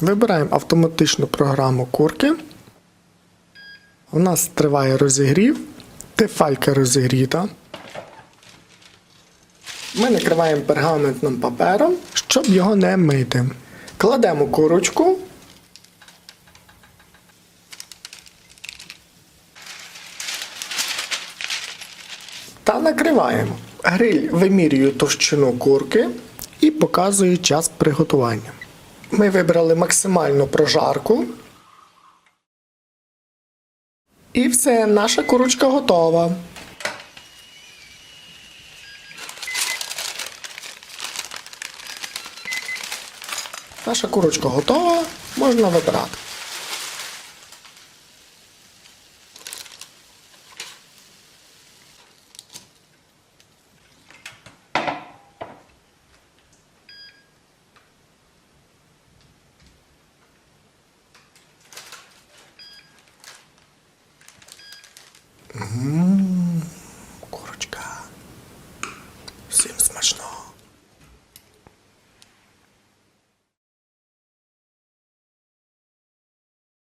Вибираємо автоматичну програму курки. У нас триває розігрів. Тефалька розігріта. Ми накриваємо пергаментним папером, щоб його не мити. Кладемо курочку. Та накриваємо. Гриль вимірює товщину курки і показує час приготування. Ми вибрали максимальну прожарку. І все, наша курочка готова. Наша курочка готова, можна Курочка. Всім смачного.